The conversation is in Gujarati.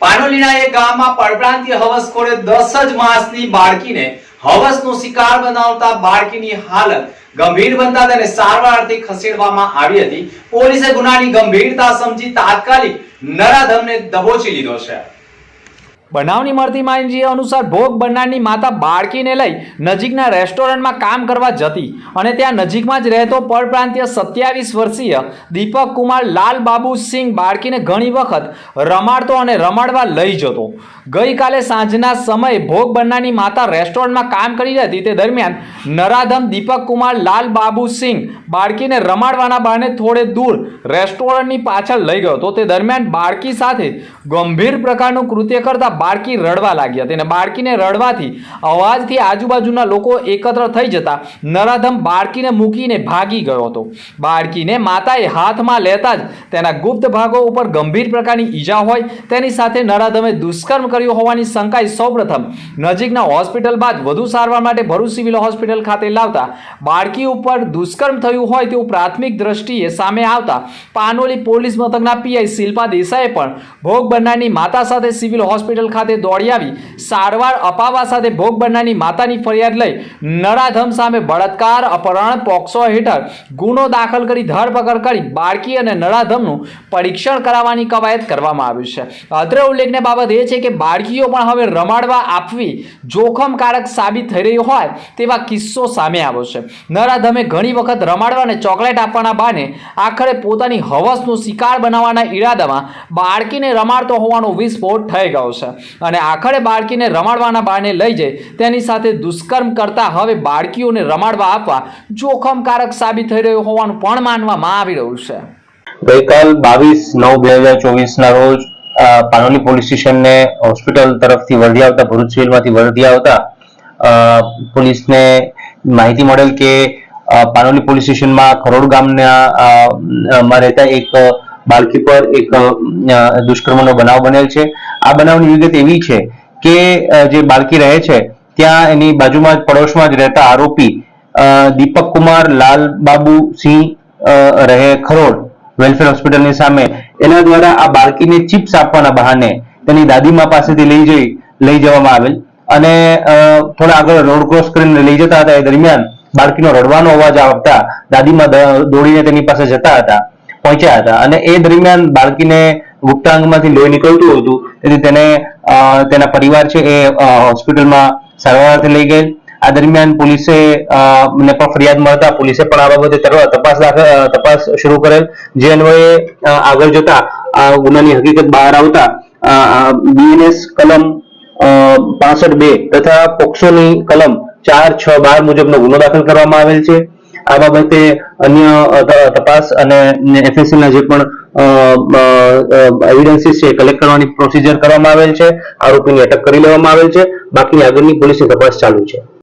પાનોલીના એક ગામમાં પરપ્રાંતીય હવસખોરે દસ જ માસની બાળકીને હવસનો શિકાર બનાવતા બાળકીની હાલત ગંભીર બનતા તેને સારવારથી ખસેડવામાં આવી હતી. પોલીસે ગુનાની ગંભીરતા સમજી તાત્કાલિક નરાધમને દબોચી લીધો છે. બનાવની મળતી માહિતી અનુસાર ભોગ બનનારની માતા બાળકીને લઈ નજીકના રેસ્ટોરન્ટમાં કામ કરવા જતી અને ત્યાં નજીકમાં જ રહેતો પરપ્રાંતીય સત્યાવીસ વર્ષીય દીપક કુમાર લાલ બાબુ સિંહ બાળકીને ઘણી વખત રમાડતો અને રમાડવા લઈ જતો. ગઈકાલે સાંજના સમયે ભોગ બનનારની માતા રેસ્ટોરન્ટમાં કામ કરી હતી તે દરમિયાન નરાધમ દીપક કુમાર લાલ બાબુ સિંહ બાળકીને રમાડવાના બહાને થોડે દૂર રેસ્ટોરન્ટની પાછળ લઈ ગયો હતો. તે દરમિયાન બાળકી સાથે ગંભીર પ્રકારનું કૃત્ય કરતા બાળકી રડવા લાગી હતી અને બાળકીને રડવાથી, અવાજથી આજુબાજુના લોકો એકત્ર થઈ જતા નરાધમ બાળકીને મૂકીને ભાગી ગયો હતો. બાળકીને માતાએ હાથમાં લેતા જ તેના ગુપ્ત ભાગો ઉપર ગંભીર પ્રકારની ઈજા હોય, તેની સાથે નરાધમે દુષ્કર્મ કર્યું હોવાની શંકાએ સૌપ્રથમ નજીકના હોસ્પિટલ બાદ વધુ સારવાર માટે ભરૂચ સિવિલ હોસ્પિટલ ખાતે લાવતા બાળકી ઉપર દુષ્કર્મ થયું હોય તેવું પ્રાથમિક દ્રષ્ટિએ સામે આવતા પાનોલી પોલીસ મથકના પીઆઈ શિલ્પા દેસાઈએ પણ ભોગ બનનારની માતા સાથે સિવિલ હોસ્પિટલ ખાતે દોડી આવી સારવાર અપાવવા સાથે ભોગ બનનારની માતાની ફરિયાદ લઈ નરાધમ સામે બળાત્કાર અપહરણ પોક્સો હેઠળ ગુનો દાખલ કરી ધરપકડ કરી બાળકી અને નરાધમનું પરીક્ષણ કરાવવાની કવાયત કરવામાં આવી છે. અત્રે ઉલ્લેખને બાબત એ છે કે બાળકીઓ પણ હવે રમાડવા આપવી જોખમકારક સાબિત થઈ રહી હોય તેવા કિસ્સો સામે આવ્યો છે. નરાધમે ઘણી વખત રમાડવા અને ચોકલેટ આપવાના બાને આખરે પોતાની હવસનો શિકાર બનાવવાના ઈરાદામાં બાળકીને રમાડતો હોવાનો વિસ્ફોટ થઈ ગયો છે. અને આખરે બાળકીને રમાડવાના બહાને લઈ જાય તેની સાથે દુષ્કર્મ કરતા હવે બાળકીઓને રમાડવા આપવા જોખમકારક સાબિત થઈ રહ્યું હોવાનું પણ માનવામાં આવી રહ્યું છે. ગઈકાલ બાવીસ નવ બે હજાર ચોવીસ ના રોજ પાનોલી પોલીસ સ્ટેશનને હોસ્પિટલ તરફથી વર્ધી આવતા, ભરૂચ સિવિલમાંથી વર્ધી આવતા પોલીસને માહિતી મળેલ કે પાનોલી પોલીસ સ્ટેશનમાં ખરોડ ગામના માં રહેતા એક બાળકી પર એક દુષ્કર્મનો બનાવ બનેલ છે. આ બનાવની વિગત એવી છે કે જે બાળકી રહે છે, ત્યાં એની બાજુમાં જ, પડોશમાં જ રહેતા આરોપી દીપક કુમાર, લાલ બાબુ સિંહ રહે ખરોડ, વેલફેર હોસ્પિટલની સામે. એના દ્વારા આ બાળકીને ચિપ્સ આપવાના બહાને તેની દાદીમા પાસેથી લઈ જઈ, લઈ જવામાં આવેલ. અને થોડા આગળ રોડ ક્રોસ કરીને લઈ જતા હતા. એ દરમિયાન બાળકીનો રડવાનો અવાજ આવતા દાદીમાં દોડીને તેની પાસે જતા હતા, પહોંચ્યા હતા. અને એ દરમિયાન બાળકીને ગુપ્તાંગમાંથી લોહી નીકળતું હતું. તેથી તેને તેના પરિવાર છે એ હોસ્પિટલમાં સારવારથી લઈ ગયેલ. આ દરમિયાન પોલીસે ને પણ ફરિયાદ મળતા પોલીસે પણ આ બાબતે તપાસ તપાસ શરૂ કરેલ. જે અન્વયે આગળ જતા આ ગુનાની હકીકત બહાર આવતા બીએનએસ કલમ પાસઠ બે તથા પોક્સોની કલમ ચાર છ બાર મુજબનો ગુનો દાખલ કરવામાં આવેલ છે. આ બાબતે અન્ય તપાસ અને એફએસસી ના જે પણ એવિડન્સીસ છે કલેક્ટ કરવાની પ્રોસિજર કરવામાં આવેલ છે. આરોપીની અટક કરી લેવામાં આવેલ છે. બાકી આગળની પોલીસની તપાસ ચાલુ છે.